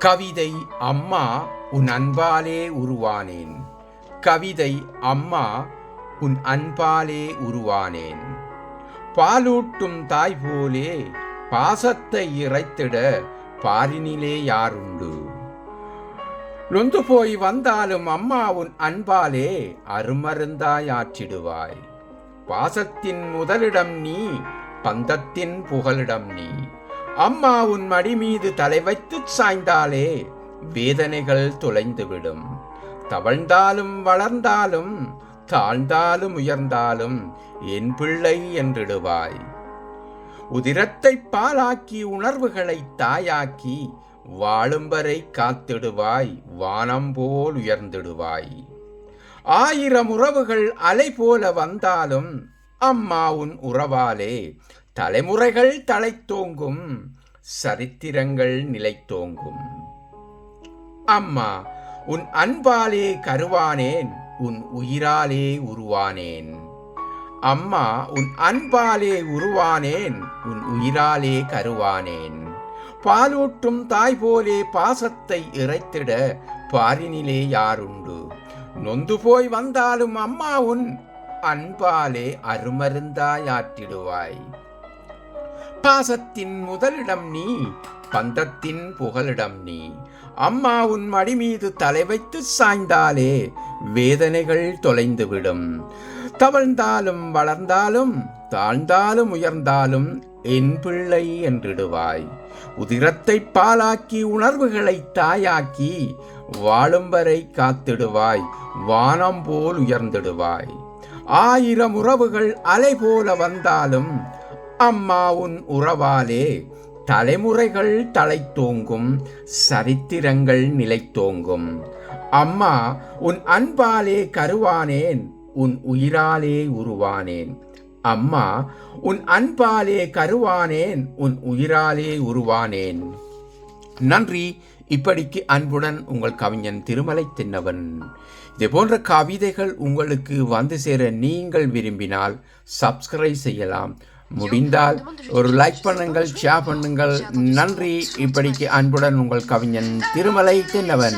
கவிதை அம்மா உன் அன்பாலே உருவானேன். கவிதை அம்மா உன் அன்பாலே உருவானேன். பாலூட்டும் தாய் போலே பாசத்தை இறைத்திட பாரினிலே யாருண்டு? நொந்து போய் வந்தாலும் அம்மா உன் அன்பாலே அருமருந்தாய் ஆற்றிடுவாய். பாசத்தின் முதலிடம் நீ பந்தத்தின் புகலிடம் நீ. அம்மா உன் மடி மீது தலை வைத்து சாய்ந்தாலே வேதனைகள் தொலைந்துவிடும் தவழ்ந்தாலும் வளர்ந்தாலும் தாழ்ந்தாலும் உயர்ந்தாலும் என் பிள்ளை என்றிடுவாய். உதிரத்தை பாலாக்கி உணர்வுகளை தாயாக்கி வாழும் வரை காத்திடுவாய் வானம் போல் உயர்ந்திடுவாய். ஆயிரம் உறவுகள் அலை போல வந்தாலும் அம்மா உன் உறவாலே தலைமுறைகள் தலைத்தோங்கும் சரித்திரங்கள் நிலைத்தோங்கும். அம்மா உன் அன்பாலே கருவானேன் உன் உயிராலே உருவானேன். அம்மா உன் அன்பாலே உருவானேன் உன் உயிராலே கருவானேன். பாலூட்டும் தாய் போலே பாசத்தை இறைத்திட பாரினிலே யாருண்டு? நொந்து போய் வந்தாலும் அம்மா உன் அன்பாலே அருமருந்தாயாற்றிடுவாய் பாசத்தின் முதலிடம் நீ பந்தத்தின் புகலிடம் நீ. அம்மா உன் மடி மீது தலை வைத்து சாய்ந்தாலே வேதனைகள் தொலைந்துவிடும். தவழ்ந்தாலும் வளர்ந்தாலும் தாழ்ந்தாலும் உயர்ந்தாலும் என் பிள்ளை என்றிடுவாய். உதிரத்தை பாலாக்கி உணர்வுகளை தாயாக்கி வாழும் வரை காத்திடுவாய் வானம் போல் உயர்ந்திடுவாய். ஆயிரம் உறவுகள் அலை போல வந்தாலும் அம்மா உன் உறவாலே தலைமுறைகள் தலைத்தோங்கும் சரித்திரங்கள் நிலைத்தோங்கும். அம்மா உன் அன்பாலே கருவானேன் உன் உயிராலே உருவானேன். அம்மா உன் அன்பாலே கருவானேன் உன் உயிராலே உருவானேன். நன்றி. இப்படிக்கு அன்புடன் உங்கள் கவிஞன் திருமலை தின்னவன். இது போன்ற கவிதைகள் உங்களுக்கு வந்து சேர நீங்கள் விரும்பினால் சப்ஸ்கிரைப் செய்யலாம். முடிந்தால் ஒரு லைக் பண்ணுங்கள் ஷேர் பண்ணுங்கள். நன்றி. இப்படிக்கு அன்புடன் உங்கள் கவிஞன் திருமலை தின்னவன்.